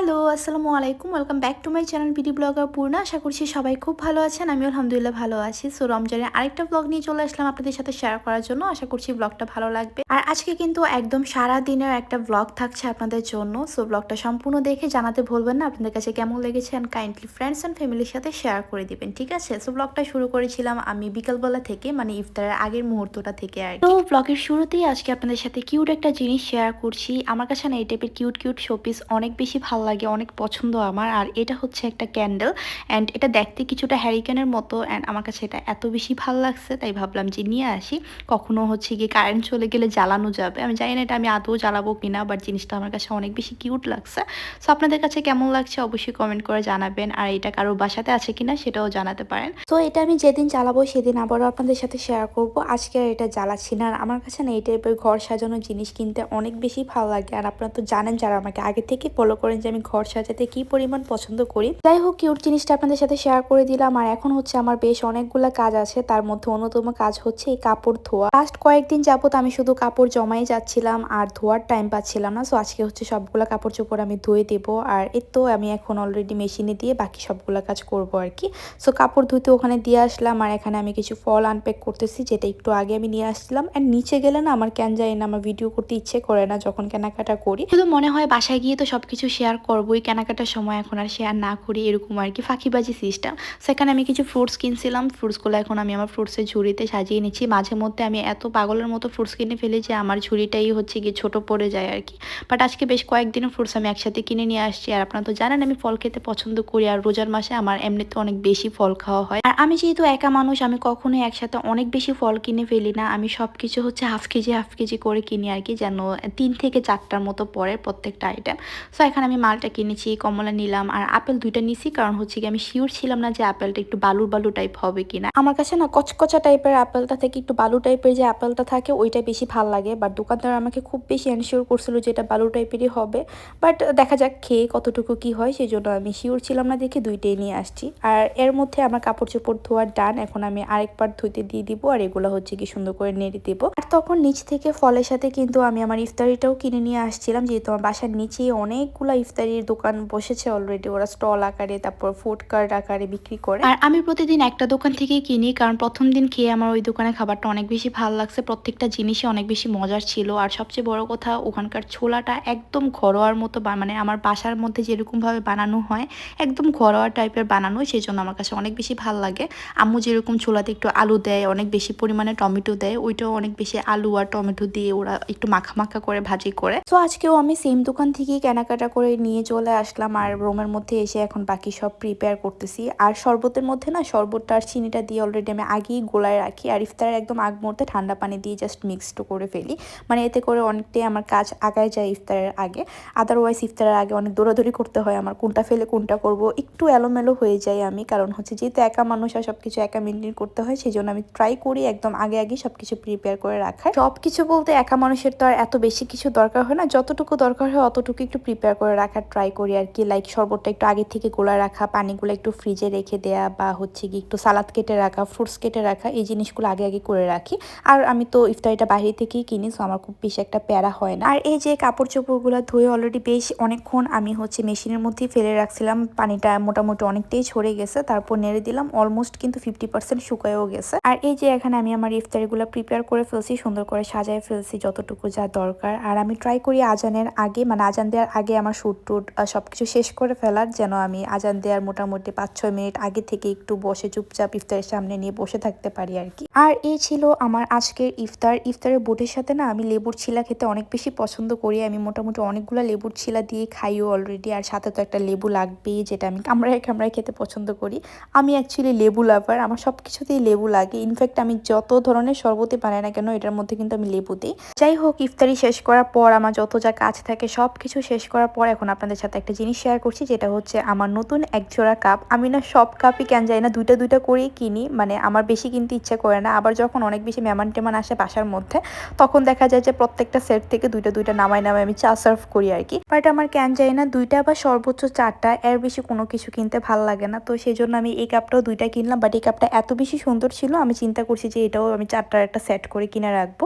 Hello, আসসালামু আলাইকুম। Welcome back to my channel BD blogger Purna আশা করছি সবাই খুব ভালো আছেন আমি আলহামদুলিল্লাহ ভালো আছি। সো রমজানের আরেকটা ব্লগ নিয়ে চলে আসলাম আপনাদের সাথে শেয়ার করার জন্য। আশা করছি ব্লগটা ভালো লাগবে। আর আজকে কিন্তু একদম সারা দিনের একটা ব্লগ থাকছে আপনাদের জন্য। সো ব্লগটা সম্পূর্ণ দেখে জানাতে ভুলবেন না। আপনাদের কাছে কেমন লেগেছে অ্যান্ড কাইন্ডলি ফ্রেন্ডস অ্যান্ড ফ্যামিলির সাথে শেয়ার করে দিবেন, ঠিক আছে? সো ব্লগটা শুরু করেছিলাম আমি বিকালবেলা থেকে মানে ইফতারের আগের মুহূর্তটা থেকে আর। তো ব্লগের শুরুতেই আজকে আপনাদের সাথে কিউট একটা জিনিস শেয়ার করছি। আমার কাছে না এই টাইপের কিউট কিউট শোপিস অনেক বেশি ভালো লাগে, অনেক পছন্দ আমার। আর এটা হচ্ছে একটা ক্যান্ডেল অ্যান্ড এটা দেখতে কিছুটা হ্যারিকেনের মতো অ্যান্ড আমার কাছে এটা এত বেশি ভালো লাগছে, তাই ভাবলাম যে নিয়ে আসি। কখনো হচ্ছে গিয়ে কারেন্ট চলে গেলে জ্বালানো যাবে। আমি জানি না এটা আমি আদৌ জ্বালাবো কিনা বাট জিনিসটা আমার কাছে অনেক বেশি কিউট লাগছে। সো আপনাদের কাছে কেমন লাগছে অবশ্যই কমেন্ট করে জানাবেন। আর এটা কারোর বাসাতে আছে কিনা সেটাও জানাতে পারেন। তো এটা আমি যেদিন জ্বালাবো সেদিন আবারও আপনাদের সাথে শেয়ার করব। আজকে আর এটা জ্বালাচ্ছি না। আর আমার কাছে না এই টাইপের ঘর সাজানোর জিনিস কিনতে অনেক বেশি ভালো লাগে। আর আপনারা তো জানেন যারা আমাকে আগে থেকে ফলো করেন যে আমি ঘর সাজাতে কি পরিমাণ পছন্দ করি। যাই হোক কিউট জিনিসটা আপনাদের সাথে শেয়ার করে দিলাম। আর এখন হচ্ছে আমার বেশ অনেকগুলো কাজ আছে। তার মধ্যে অন্যতম কাজ হচ্ছে এই কাপড় ধোয়া। লাস্ট কয়েকদিন যাবত আমি শুধু কাপড় জমাই যাচ্ছিলাম, আর ধোয়ার টাইম পাচ্ছিলাম না। সো আজকে হচ্ছে সবগুলো কাপড় চোপড় আমি ধুয়ে দেবো। আর এর তো আমি এখন অলরেডি মেশিনে দিয়ে বাকি সবগুলো কাজ করব আর কি। সো কাপড় ধুতে ওখানে দিয়ে আসলাম। আর এখানে আমি কিছু ফল আনপ্যাক করতেছি, যেটা একটু আগে আমি নিয়ে আসছিলাম। আর নিচে গেলে না আমার কেন যায় না, আমার ভিডিও করতে ইচ্ছে করে না যখন কেনাকাটা করি। শুধু মনে হয় বাসায় গিয়ে তো সবকিছু শেয়ার করবোই। কেনাকাটার সময় এখন আর শেয়ার না করি, এরকম আর কি। ফাঁকিবাজি সিস্টেম সেখানে আমি কিছু ফ্রুটস কিনছিলাম। ফ্রুটসগুলো এখন আমি আমার ফ্রুটসের ঝুড়িতে সাজিয়ে নিচ্ছি। মাঝে মধ্যে আমি এত পাগলের মতো ফ্রুটস কিনে ফেলি যে আমার ঝুড়িটাই হচ্ছে গিয়ে ছোট পড়ে যায় আর কি। বাট আজকে বেশ কয়েকদিনের ফ্রুটস আমি একসাথে কিনে নিয়ে আসছি। আর আপনারা তো জানেন, আমি ফল খেতে পছন্দ করি। আর রোজার মাসে আমার এমনিতে অনেক বেশি ফল খাওয়া হয়। আর আমি যেহেতু একা মানুষ, আমি কখনোই একসাথে অনেক বেশি ফল কিনে ফেলি না। আমি সব কিছু হচ্ছে হাফ কেজি হাফ কেজি করে কিনি আর কি, যেন তিন থেকে চারটার মতো পরে প্রত্যেকটা আইটেম সো এখানে আমি মালটা কিনেছি, কমলা নিলাম, আর আপেল দুইটা নিছি কারণ হচ্ছে কি আমি শিওর ছিলাম না যে আপেলটা একটু বালু বালু টাইপ হবে কিনা। আমার কাছে না কচকচা টাইপের আপেলটা থেকে একটু বালু টাইপের যে আপেলটা থাকে ওইটা বেশি ভালো লাগে। বাট দোকানদার আমাকে খুব বেশি এনশিওর করছিল যে এটা বালু টাইপেরই হবে। বাট দেখা যাক খেয়ে কতটুকু কি হয় সেই জন্য আমি শিওর ছিলাম না, দেখে দুইটাই নিয়ে আসছি। আর এর মধ্যে আমার কাপড় চোপড় ধোয়ার ডান, এখন আমি আরেকবার ধুইতে দিয়ে দিব, আর এগুলো হচ্ছে কি সুন্দর করে নেড়ে দিব। আর তখন নিচ থেকে ফলের সাথে কিন্তু আমি আমার ইফতারিটাও কিনে নিয়ে আসছিলাম, যেহেতু আমার বাসার নিচেই অনেকগুলো ইফতারির দোকান বসেছে অলরেডি ওরা স্টল আকারে, তারপর ফুড কার্ট আকারে বিক্রি করে। আর আমি প্রতিদিন একটা দোকান থেকেই কিনি, কারণ প্রথম দিন খেয়ে আমার ওই দোকানে খাবারটা অনেক বেশি ভালো লাগছে। প্রত্যেকটা জিনিসই অনেক বেশি মজার ছিল। আর সবচেয়ে বড় কথা, ওখানকার ছোলাটা একদম ঘরোয়ার মতো মানে আমার বাসার মধ্যে যেরকমভাবে বানানো হয়, একদম ঘরোয়া টাইপের বানানো সেই জন্য আমার কাছে অনেক বেশি ভালো লাগে। আম্মু যেরকম ছোলাতে একটু আলু দেয়, অনেক বেশি পরিমাণে টমেটো দেয়, ওইটাও অনেক বেশি আলু আর টমেটো দিয়ে ওরা একটু মাখা মাখা করে, ভাজি করে। তো আজকেও আমি সেম দোকান থেকেই কেনাকাটা করে নিয়ে চলে আসলাম আর রোমের মধ্যে এসে এখন বাকি সব প্রিপেয়ার করতেছি। আর শরবতের মধ্যে না শরবতটা আর চিনিটা দিয়ে অলরেডি আমি আগেই গোলায় রাখি আর ইফতারের একদম আগ মুহূর্তে ঠান্ডা পানি দিয়ে জাস্ট মিক্সড করে ফেলি। মানে এতে করে অনেকটাই আমার কাজ আগায় যায় ইফতারের আগে। আদারওয়াইজ ইফতারের আগে অনেক দৌড়াদৌড়ি করতে হয়, আমার কোনটা ফেলে কোনটা করব, একটু এলোমেলো হয়ে যায় আমি। কারণ হচ্ছে যেহেতু একা মানুষ আর সব কিছু একা মেনটেন করতে হয় সেই জন্য আমি ট্রাই করি একদম আগে আগে সব কিছু প্রিপেয়ার করে রাখার। সব কিছু বলতে একা মানুষের তো আর এত বেশি কিছু দরকার হয় না, যতটুকু দরকার হয় অতটুকু একটু প্রিপেয়ার করে রাখার ট্রাই করি আর কি লাইক শরবতটা একটু আগে থেকে গোলা রাখা, পানিগুলো একটু ফ্রিজে রেখে দেয়া বা হচ্ছে কি একটু সালাদ কেটে রাখা ফ্রুটস কেটে রাখা, এই জিনিসগুলো আগে আগে করে রাখি। আর আমি তো ইফতারিটা বাইরে থেকেই কিনি সো আমার খুব বেশি একটা প্যারা হয় না। আর এই যে কাপড় চোপড়গুলো ধুয়ে অলরেডি বেশ অনেকক্ষণ আমি হচ্ছে মেশিনের মধ্যেই ফেলে রাখছিলাম, পানিটা মোটামুটি অনেকটাই ছড়ে গেছে, তারপর নেড়ে দিলাম অলমোস্ট কিন্তু ফিফটি পার্সেন্ট শুকায়ও গেছে। আর এই যে এখানে আমি আমার ইফতারিগুলো প্রিপেয়ার করে ফেলছি, সুন্দর করে সাজায় ফেলছি যতটুকু যা দরকার। আর আমি ট্রাই করি আজানের আগে মানে আজান দেওয়ার আগে আমার শুট টুট সব কিছু শেষ করে ফেলার যেন আমি আজান দেওয়ার মোটামুটি পাঁচ ছয় মিনিট আগে থেকে একটু বসে চুপচাপ ইফতারের সামনে নিয়ে বসে থাকতে পারি আর কি। আর এই ছিল আমার আজকের ইফতার। ইফতারের বোটের সাথে না আমি লেবুর ছিলা খেতে অনেক বেশি পছন্দ করি। আমি মোটামুটি অনেকগুলো লেবুর ছিলা দিয়ে খাইও অলরেডি আর সাথে তো একটা লেবু লাগবেই যেটা আমি কামড়ায় কামড়ায় খেতে পছন্দ করি। আমি অ্যাকচুয়ালি লেবু লাভার আমার সব কিছুতেই লেবু লাগে। ইনফ্যাক্ট আমি যত ধরনের শরবতে বানাই না কেন, এটার মধ্যে কিন্তু আমি লেবু দিই। যাই হোক, ইফতারি শেষ করার পর, আমার যত যা কাজ থাকে সব কিছু শেষ করার পর, এখন আপনাদের সাথে একটা জিনিস শেয়ার করছি, যেটা হচ্ছে আমার নতুন এক জোড়া কাপ আমি না সব কাপই কেন যাই না, দুইটা দুইটা করেই কিনি মানে আমার বেশি কিনতে ইচ্ছা করে না। আবার যখন অনেক বেশি মেমান টেমান আসে বাসার মধ্যে, তখন দেখা যায় যে প্রত্যেকটা সেট থেকে দুইটা দুইটা নামাই নামাই আমি চা সার্ভ করি আর কি। বাট আমার কেন যাই না, দুইটা বা সর্বোচ্চ চারটা, এর বেশি কোনো কিছু কিনতে ভালো লাগে না। তো সেই জন্য আমি এই কাপটাও দুইটা কিনলাম বাট এই কাপটা এত বেশি সুন্দর ছিল, আমি চিন্তা করছি যে এটাও আমি চারটার একটা সেট করে কিনে রাখব।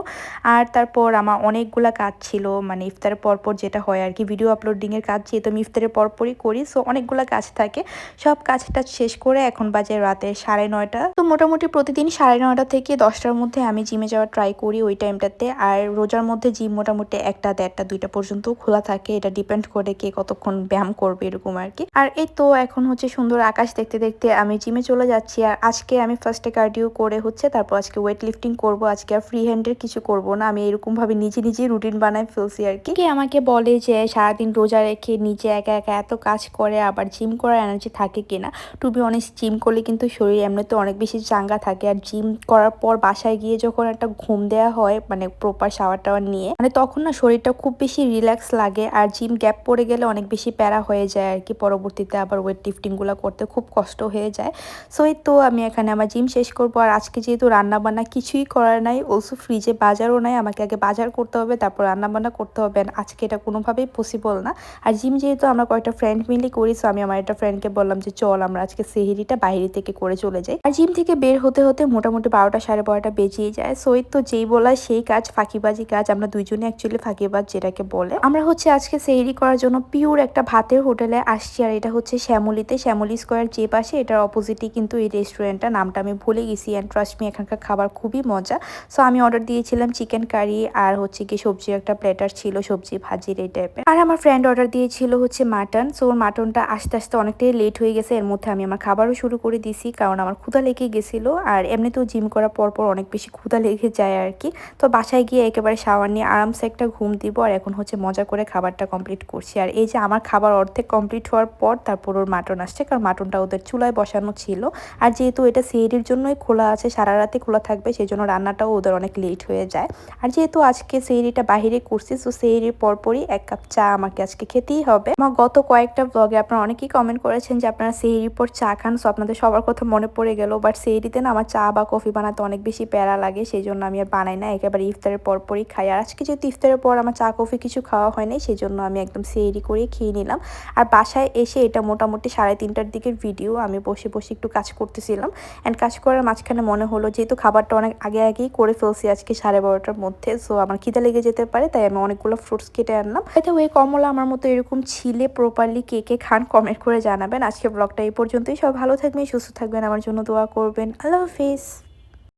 আর তারপর আমার অনেকগুলা কাজ ছিল মানে ইফতারের পরপর যেটা হয় আর কি ভিডিও আপলোডিংয়ের কাজ যেহেতু ইফতারের পরপরই করি সো অনেকগুলো কাজ থাকে। সব কাজটা শেষ করে এখন বাজে রাতে সাড়ে নয়টা। তো মোটামুটি প্রতিদিন সাড়ে নয়টা থেকে দশটার মধ্যে আমি জিমে যাওয়ার ট্রাই করি ওই টাইমটাতে আর রোজার মধ্যে জিম মোটামুটি একটা দেড়টা, দুইটা পর্যন্ত খোলা থাকে। এটা ডিপেন্ড করে কে কতক্ষণ ব্যায়াম করবে এরকম আর কি। আর এই তো এখন হচ্ছে সুন্দর আকাশ দেখতে দেখতে আমি জিমে চলে যাচ্ছি। আর আজকে আমি ফার্স্টে কার্ডিও করে হচ্ছে, তারপর আজকে ওয়েট লিফটিং করব। আজকে আর ফ্রি হ্যান্ডের কিছু করব না। আমি এরকম ভাবে নিজে নিজে রুটিন বানাই ফেলছি আর কে আমাকে বলে যে সারাদিন রোজা রেখে নিজে একা একা এত কাজ করে, আবার জিম করার এনার্জি থাকে কিনা? টু বি অনেস্ট জিম করলে কিন্তু শরীর এমনিতে অনেক বেশি চাঙ্গা থাকে। আর জিম করার পর বাসায় গিয়ে যখন একটা ঘুম দেওয়া হয় মানে প্রপার শাওয়ার টাওয়ার নিয়ে মানে তখন না শরীরটা খুব বেশি রিল্যাক্স লাগে। আর জিম গ্যাপ পড়ে গেলে অনেক বেশি প্যারা হয়ে যায় আর কি। পরবর্তীতে আবার ওয়েট লিফটিংগুলো করতে খুব কষ্ট হয়ে যায়। সো এই তো আমি এখানে আমার জিম শেষ করব। আর আজকে যেহেতু রান্নাবান্না কিছুই করার নাই অলসো ফ্রিজে বাজারও নাই। আমাকে আগে বাজার করতে হবে, তারপর রান্নাবান্না করতে হবে। আজকে এটা কোনোভাবেই পসিবল না। আর জিম যেহেতু আমরা কয়েকটা ফ্রেন্ড মিলে করি সো আমি আমার একটা ফ্রেন্ডকে বললাম যে, চল আমরা আজকে সেহেরিটা বাইরে থেকে করে চলে যাই। আর জিম থেকে বের হতে হতে মোটামুটি বারোটা সাড়ে বারোটা বেজিয়ে যায়। সো তো যেই বলা সেই কাজ, ফাঁকিবাজি কাজ, আমরা দুইজনে অ্যাকচুয়ালি ফাঁকিবাজ যেটাকে বলে। আমরা হচ্ছে আজকে সেহেরি করার জন্য পিওর একটা ভাতের হোটেলে আসছি, আর এটা হচ্ছে শ্যামলিতে, শ্যামলি স্কোয়ার যে পাশে, এটার অপোজিটই কিন্তু এই রেস্টুরেন্টটা নামটা আমি ভুলে গেছি অ্যান্ড ট্রাস্ট মি এখানকার খাবার খুবই মজা। সো আমি অর্ডার দিয়েছিলাম চিকেন কারি আর হচ্ছে কি সবজির একটা প্লেটার ছিল, সবজি ভাজির এই টাইপের আর আমার ফ্রেন্ড অর্ডার দিয়েছিল হচ্ছে মাটন। সো ওর মাটনটা আস্তে আস্তে অনেকটাই লেট হয়ে গেছে। এর মধ্যে আমি আমার খাবারও শুরু করে দিছি কারণ আমার ক্ষুধা লেগে গেছিল। আর এমনিতেও জিম করার পর পর অনেক বেশি ক্ষুধা লেগে যায় আর কি। তো বাসায় গিয়ে একেবারে শাওয়ার নিয়ে আরামসে একটা ঘুম দিব আর এখন হচ্ছে মজা করে খাবারটা কমপ্লিট করছি। আর এই যে আমার খাবার অর্ধেক কমপ্লিট হওয়ার পর তারপর ওর মাটন আসছে, কারণ মাটনটা ওদের চুলায় বসানো ছিল। আর যেহেতু এটা সেহরির জন্যই খোলা আছে, সারা রাতে খোলা থাকবে সেই জন্য রান্নাটাও ওদের অনেক লেট হয়ে যায়। আর যেহেতু আজকে সেহরিটা বাহিরে করছি সো সেহরির পরপরই এক কাপ চা আমাকে আজকে খেতেই হবে। আমার গত কয়েকটা ব্লগে আপনারা অনেকেই কমেন্ট করেছেন যে আপনারা সেহরির পর চা খান সো আপনাদের সবার কথা মনে পড়ে গেল বাট সেহরিতে না আমার চা বা কফি বানাতে অনেক বেশি প্যারা লাগে সেই জন্য আমি আর বানাই না, একেবারে ইফতারের পরপরই খাই। আর আজকে যেহেতু ইফতারের পর আমার চা কফি কিছু খাওয়া হয়নি সেই জন্য আমি একদম সেহরি করে খেয়ে নিলাম। আর বাসায় এসে এটা মোটামুটি সাড়ে তিনটার দিকের ভিডিও আমি বসে বসে একটু কাজ করতেছিলাম। অ্যান্ড কাজ করার মাঝখানে মনে হলো, যেহেতু খাবারটা অনেক আগে আগেই করে ফেলছি আজকে সাড়ে বারোটার মধ্যে সো আমার খিদে লেগে যেতে পারে, তাই আমি অনেকগুলো ফ্রুটস কেটে আনলাম। হয়তো ওই কমলা আমার মতো এরকম ছিলে প্রপারলি কে কে খান কমেন্ট করে জানাবেন। আজকে ব্লগটা এই পর্যন্তই। সব ভালো থাকবেন, সুস্থ থাকবেন। আমার জন্য দোয়া করবেন। আল্লাহ হাফিজ।